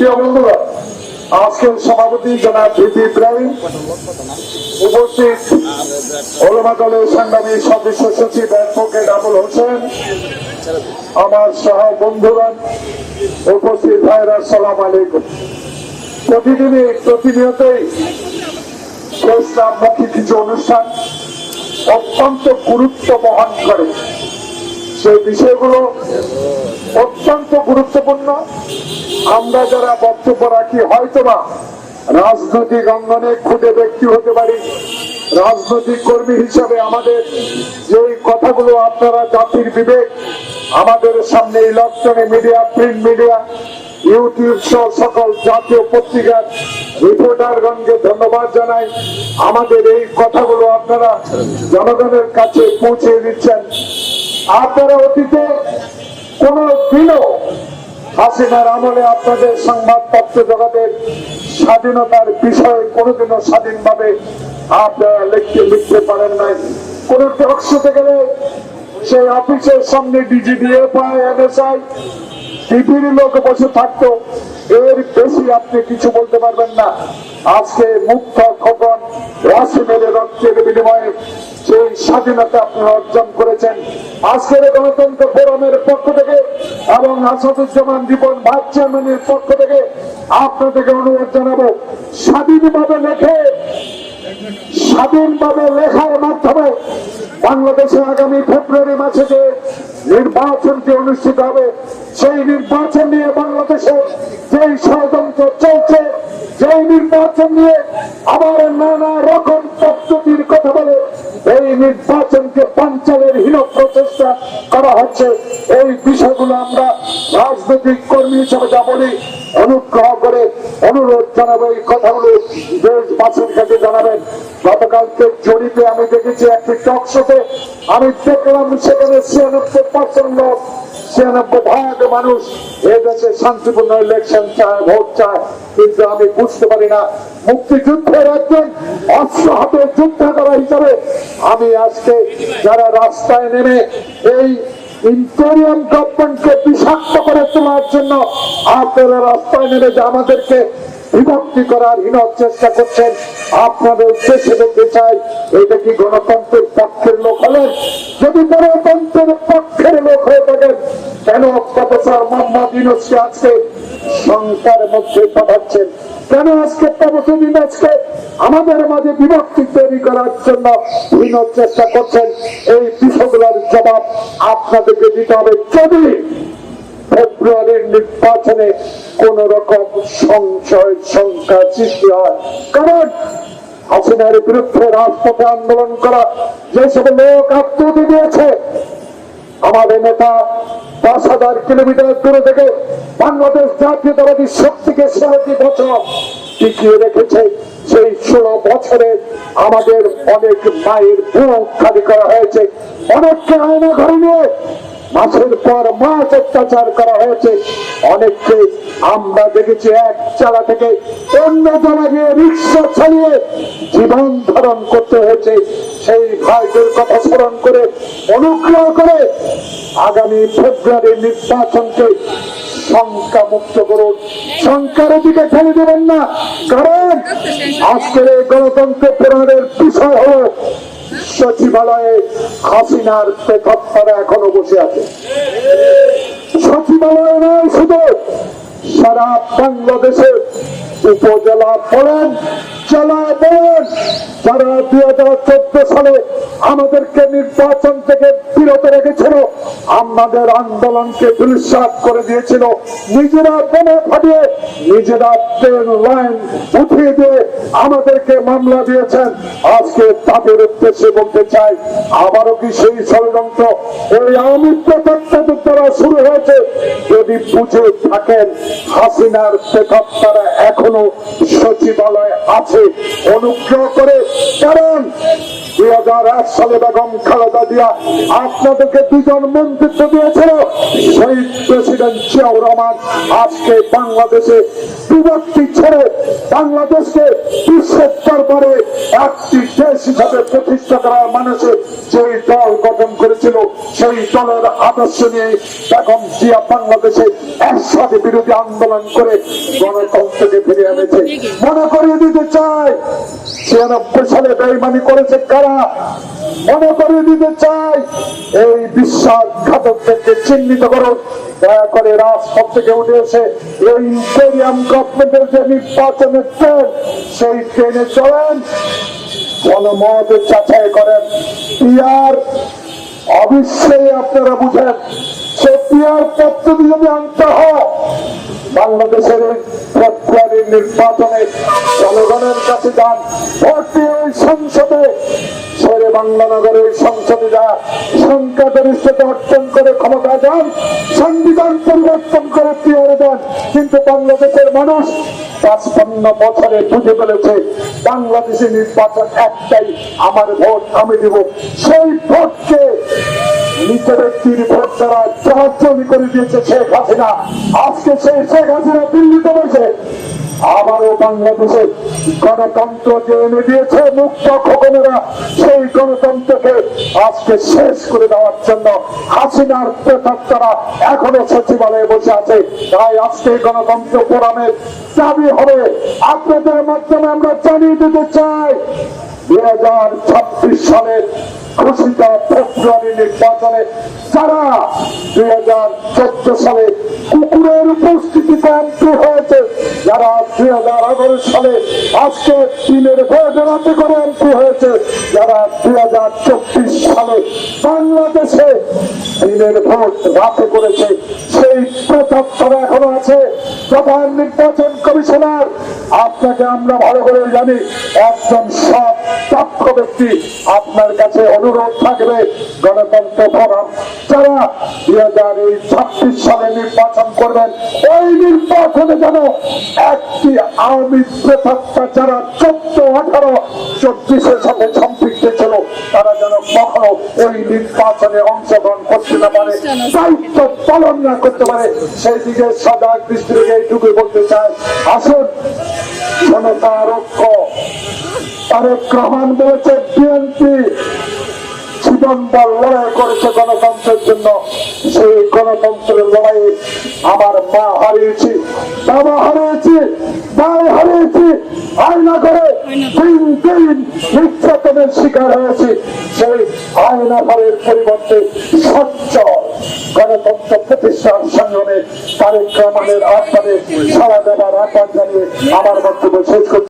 প্রিয় বন্ধুরা, আজকের সভাপতি জনাব ভিপি ইব্রাহিম, উপস্থিত ওলমা দলের সংগ্রামী সদস্য সচিব অ্যাডভোকেট আবুল হোসেন, আমার সহ বন্ধুরা উপস্থিত ভাইরা, সালাম আলাইকুম। প্রতিদিনই প্রতিনিয়তই মুখী কিছু অনুষ্ঠান অত্যন্ত গুরুত্ব বহন করে। সেই বিষয়গুলো অত্যন্ত গুরুত্বপূর্ণ। আমরা যারা বক্তব্য রাখি, হয়তোবা রাজনৈতিক অঙ্গনে খুদে ব্যক্তি হতে পারি। রাজনৈতিক কর্মী হিসাবে আমাদের যে কথাগুলো আপনারা জাতির বিবেক, আমাদের সামনে electronic media, print media, YouTube সহ সকল জাতীয় পত্রিকার রিপোর্টারগণকে ধন্যবাদ জানাই। আমাদের এই কথাগুলো আপনারা জনগণের কাছে পৌঁছে দিচ্ছেন। আপনারা অতীতে কোন দিনও হাসিনার আমলে আপনাদের সংবাদপত্র জগতের স্বাধীনতার বিষয়ে কোনোদিনও স্বাধীনভাবে আপনারা লিখতে লিখতে পারেন নাই। কোন টকশোতে গেলে সেই অফিসের সামনে ডিজিডিএফআই এনএসআই টিভির লোক বসে থাকতো। এর বেশি আপনি কিছু বলতে পারবেন না। আজকে মুক্ত খোকন ওয়াসিমের রক্তের বিনিময়ে সেই স্বাধীনতা আপনারা অর্জন করেছেন। আজকের গণতন্ত্র ফোরামের পক্ষ থেকে এবং আসাদুজ্জামান জীবন ভাইস চেয়ারম্যানের পক্ষ থেকে আপনাদেরকে অনুরোধ জানাব, স্বাধীনভাবে লেখে, স্বাধীনভাবে লেখার মাধ্যমে বাংলাদেশে আগামী ফেব্রুয়ারি মাসে যে নির্বাচনটি অনুষ্ঠিত হবে, সেই নির্বাচন নিয়ে বাংলাদেশে যেই ষড়যন্ত্র চলছে, যেই নির্বাচন নিয়ে রাজনৈতিক কর্মী হিসেবে যা বলি, অনুগ্রহ করে অনুরোধ জানাব এই কথাগুলো দেশবাসীর কাছে জানাবেন। গতকালকে জরিপে আমি দেখেছি, একটি টক শোতে আমি দেখলাম সেখানে ছিয়ানব্বই পার্সেন্ট লোক, ছিয়ানব্বই ভাগ মানুষ এ দেশে শান্তিপূর্ণ ইলেকশন চায় ভোট চায়। কিন্তু আমি বুঝতে পারি না, মুক্তিযুদ্ধের একজন অস্ত্র হাতে যুদ্ধ করা হিসাবে আমি আজকে যারা রাস্তায় নেমে এই ইন্টেরিয়াম গভর্নমেন্টকে বিষাক্ত করে তোলার জন্য আপনারা রাস্তায় নেমে যে আমাদেরকে বিভক্তি করার হীন চেষ্টা করছেন। আপনাদের উদ্দেশ্যে দেখতে চাই, এটা কি গণতন্ত্রের পক্ষের লোক হলেন? যদি গণতন্ত্রের পক্ষের লোক হয়ে থাকেন, কেন প্রফেসর মোহাম্মদ ইউনুসকে আজকে সংখ্যার মধ্যে পাঠাচ্ছেন? কেন আজকে প্রফেসর ইউনুসকে আমাদের মাঝে বিভক্তি তৈরি করার জন্য হীন চেষ্টা করছেন? এই বিষয়গুলোর জবাব আপনাদেরকে দিতে হবে। যদি ফেব্রুয়ারির নির্বাচনে কোন রকম সংশয় সংখ্যা সৃষ্টি হয়। কারণ হাসিনার বিরুদ্ধে রাজপথে আন্দোলন করা যেসব লোক আত্মহতি দিয়েছে, আমাদের নেতা দশ হাজার কিলোমিটার দূরে থেকে বাংলাদেশ জাতীয়তাবাদী শক্তিকে ষোলোটি বছর টিকিয়ে রেখেছে। সেই ষোলো বছরে আমাদের অনেক মায়ের বুক খালি করা হয়েছে। অনেককে আয়না ঘরে নিয়ে মাসের পর মাস অত্যাচার করা হয়েছে। অনেককে আমরা দেখেছি এক চালা থেকে অন্য জায়গা গিয়ে রিক্সা চালিয়ে জীবন ধারণ করতে হয়েছে। সেই ভাইদের কথা স্মরণ করে, অনুগ্রহ করে আগামী ফেব্রুয়ারি নির্বাচনকে শঙ্কা মুক্ত করুন। শঙ্কার দিকে ঠেলে দেবেন না, কারণ আজকের এই গণতন্ত্র পুরাণের বিষয় হল সচিবালয়ে হাসিনার পেকত্তারা এখনও বসে আছে। সচিবালয়ে নয়, শুধু সারা বাংলাদেশের উপজেলা পড়েন জেলা পড়েন দুই হাজার চোদ্দ সালে আমাদেরকে নির্বাচন থেকে বিরত রেখেছিল। আমাদের আন্দোলনকে দুঃসাত করে দিয়েছিল। নিজেরা বোমা ফাটিয়ে, নিজেরা ট্রেন লাইন উঠিয়ে দিয়ে আমাদেরকে মামলা দিয়েছেন। আজকে তাদের উদ্দেশ্যে বলতে চাই, আবারও কি সেই ষড়যন্ত্র, ওই প্রত্যেকটাদের দ্বারা শুরু হয়েছে? যদি বুঝে থাকেন, হাসিনার পেকআপ তারা এখনও সচিবালয় আছে। অনুগ্রহ করে কারণ দুই হাজার এক সালে বেগম খালেদা জিয়া আপনাদেরকে দুজন মন্ত্রিত্ব দিয়েছিল। শহীদ প্রেসিডেন্ট জিয়াউর রহমান আজকে বাংলাদেশে বিভক্তি ছেড়ে বাংলাদেশকে বিশ্বের দরবারে একটি দেশ হিসাবে প্রতিষ্ঠা করার মানুষের যেই দল গঠন করেছিল, সেই দলের আদর্শ নিয়ে বেগম জিয়া বাংলাদেশে একসাথে বিরোধী আন্দোলন করে গণতন্ত্রকে ফিরে এনেছে। মনে করিয়ে দিতে চাই, ছিয়ানব্বই সালে বেইমানি করেছে কারা? মনে করিয়ে দিতে চাই, এই বিশ্বাসঘাতকদেরকে চিহ্নিত করুন। দয়া করে রাজপথ থেকে উঠে এসে এই ইম্পেরিয়াম গভর্নমেন্টের যে নির্বাচনের ট্রেন, সেই ট্রেনে চলেন। জনমত যাচাই করেন। পিয়ার, অবশ্যই আপনারা বুঝেন। সে পিয়ার পদ্ধতি যদি আনতে হয়। বাংলাদেশের ফেব্রুয়ারির নির্বাচনে জনগণের কাছে যান ভর্তি ওই সংসদে। শেরে বাংলানগরের সংসদে যা সংখ্যাগরিষ্ঠতা অর্জন করে ক্ষমতা যান সংবিধান পরিবর্তন করে পিওরে দেন। কিন্তু বাংলাদেশের মানুষ পাঁচপান্ন বছরে বুঝে ফেলেছে, বাংলাদেশে নির্বাচন একটাই, আমার ভোট আমি দিব। সেই ভোটকে নিচে ব্যক্তির ভোট দ্বারা জবাবজমি করে দিয়েছে শেখ হাসিনা। আজকে সেই শেখ হাসিনা দিল্লিতে বসে। আবারও বাংলাদেশে। গণতন্ত্র যে এনে দিয়েছে মুক্ত খোকনেরা, সেই গণতন্ত্রকে আজকে শেষ করে দেওয়ার জন্য হাসিনার প্রেতাত্মারা এখনও সচিবালয়ে বসে আছে। তাই আজকে গণতন্ত্র ফোরামের দাবি হবে, আপনাদের মাধ্যমে আমরা জানিয়ে দিতে চাই দু হাজার ছাব্বিশ সালের ঘোষিত ফেব্রুয়ারি নির্বাচনে যারা দুই হাজার চোদ্দ সালে কুকুরের উপস্থিতিতে এমপি হয়েছে। যারা দুই হাজার এগারো সালে আজকে দিনের ভোট রাতে করে এমপি হয়েছে, যারা দুই হাজার চব্বিশ সালে বাংলাদেশে দিনের ভোট রাতে করেছে, সেই প্রতাপটা এখনও আছে। প্রধান নির্বাচন কমিশনার, আপনাকে আমরা ভালো করে জানি, একজন সব দক্ষ ব্যক্তি আপনার কাছে অনুরোধ থাকবে গণতন্ত্র ফোরাম যারা দুই হাজার ছাব্বিশ সালে নির্বাচন করবেন, ওই নির্বাচনে যেন একটি আওয়ামী প্রেতাত্মা যারা চোদ্দ, আঠারো চব্বিশের সাথে সম্পৃক্ত ছিল, তারা যেন কখনো ওই নির্বাচনে অংশগ্রহণ করতে না পারে, দায়িত্ব পালন না করতে পারে সেই দিকে সজাগ দৃষ্টি রেখে এইটুকু বলতে চাই আসুন জনতা রক্ষ তারেক রহমান বলেছে বিএনপি। জীবন লড়াই করেছে গণতন্ত্রের জন্য। সেই গণতন্ত্রের লড়াই আমার মা হারিয়েছি বাবা হারিয়েছি ভাই হারিয়েছি আয়না করে দিন দিন নির্যাতনের শিকার হয়েছি। সেই আয়না ঘরের পরিবর্তে স্বচ্ছ গণতন্ত্র প্রতিষ্ঠান সংগ্রামে তারেক রহমানের আহ্বানে সারা দেবার আহ্বান জানিয়ে আমার বক্তব্য শেষ করছি।